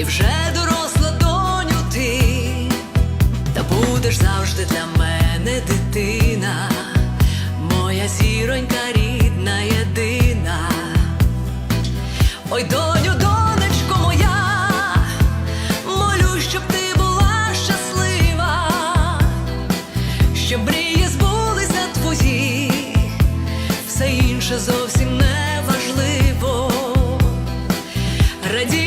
і вже доросла доню ти, та будеш завжди для мене дитина, моя зіронька рідна єдина. Ой, доню, донечко моя, молю, щоб ти була щаслива, щоб мрії збулися твої, все інше зовсім не важливо. Раді